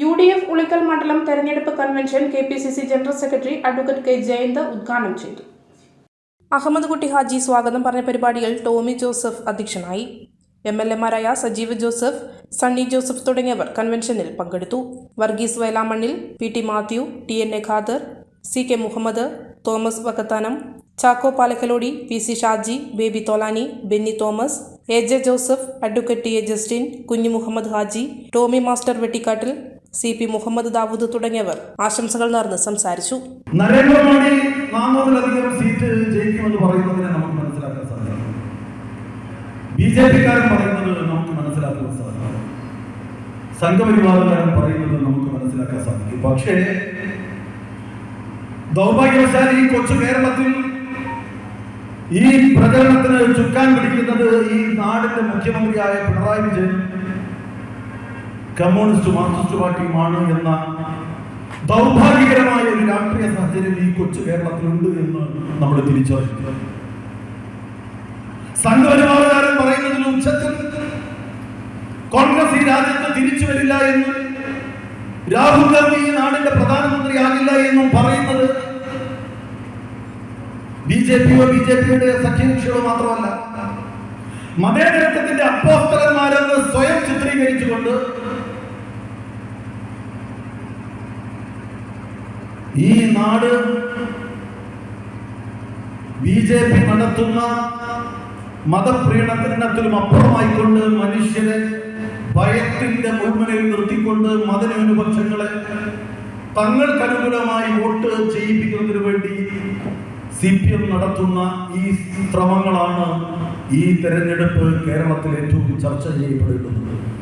U D F Ulikkal മണ്ഡലം തെരഞ്ഞെടുപ്പ് convention K P C C general secretary advocate K Jayanth ഉദ്ഘാടനം ചെയ്തു. അഹമ്മദ് കുട്ടി ഹാജി സ്വാഗതം പറഞ്ഞ പരിപാടിയിൽ ടോമി ജോസഫ് അധ്യക്ഷനായി. എം എൽ എമാരായ സജീവ് ജോസഫ് സണ്ണി ജോസഫ് തുടങ്ങിയവർ കൺവെൻഷനിൽ പങ്കെടുത്തു. Varghese Vayalamannil P T Mathew T N A Khader C K Muhammad Thomas Vakkathanam Chacko Palakkalody P C Shaji Baby Tholani Benny Thomas A J Joseph advocate T A Justin Kunju Muhammad Haji Tomy master Vettikkattil C P Muhammad Dawood തുടങ്ങിയവർ ആശംസകൾ നേർന്ന് സംസാരിച്ചു. Narendra Modi നാനൂറിലധികം seat ജയിക്കുമെന്ന് പറയുന്നതിനെ നമുക്ക് മനസ്സിലാക്കാൻ സാധിക്കും. B J പിക്കാരൻ പറയുന്നത് നമുക്ക് മനസ്സിലാക്കാൻ സാധിക്കും. സംഘപരിവാറുകാരൻ പറയുന്നത് നമുക്ക് മനസ്സിലാക്കാൻ സാധിക്കും. പക്ഷേ ദൗർഭാഗ്യവശാൽ ഈ കൊച്ചു കേരളത്തിൽ ഈ പ്രചരണത്തിന് ചുക്കാൻ പിടിക്കുന്നത് ഈ നാടിന്റെ മുഖ്യമന്ത്രിയായ പിണറായി വിജയൻ കമ്മ്യൂണിസ്റ്റ് മാർക്സിസ്റ്റ് പാർട്ടിയുമാണ് എന്ന ദൗർഭാഗ്യകരമായ ഒരു രാഷ്ട്രീയ സാഹചര്യം ഈ കൊച്ചു കേരളത്തിലുണ്ട് എന്ന് നമ്മൾ തിരിച്ചറിയുന്നു സംഘപരിവാറുകാരൻ പറയുന്നതിന് ഉച്ചത്തിൽ കോൺഗ്രസ് ഈ രാജ്യത്ത് തിരിച്ചു വരില്ല എന്നും രാഹുൽ ഗാന്ധി ഈ നാടിന്റെ പ്രധാനമന്ത്രി ആകില്ല എന്നും പറയുന്നത് ബി ജെ പിയോ ബി ജെ പിയുടെ സഖ്യകക്ഷികളോ മാത്രമല്ല മതേതരത്വത്തിന്റെ അപ്പോസ്തലന്മാരെന്ന് സ്വയം ചിത്രീകരിച്ചുകൊണ്ട് ഈ നാട് ബി ജെ പി നടത്തുന്ന മതപ്രീണനത്തിനും അപ്പുറമായിക്കൊണ്ട് മനുഷ്യരെ ഭയത്തിന്റെ മുൾമുനയിൽ നിർത്തിക്കൊണ്ട് മതന്യൂനപക്ഷങ്ങളെ തങ്ങൾക്ക് അനുകൂലമായി വോട്ട് ചെയ്യിപ്പിക്കുന്നതിന് വേണ്ടി സി പി എം നടത്തുന്ന ഈ ശ്രമങ്ങളാണ് ഈ തെരഞ്ഞെടുപ്പ് കേരളത്തിൽ ഏറ്റവും ചർച്ച ചെയ്യപ്പെടേണ്ടുന്നത്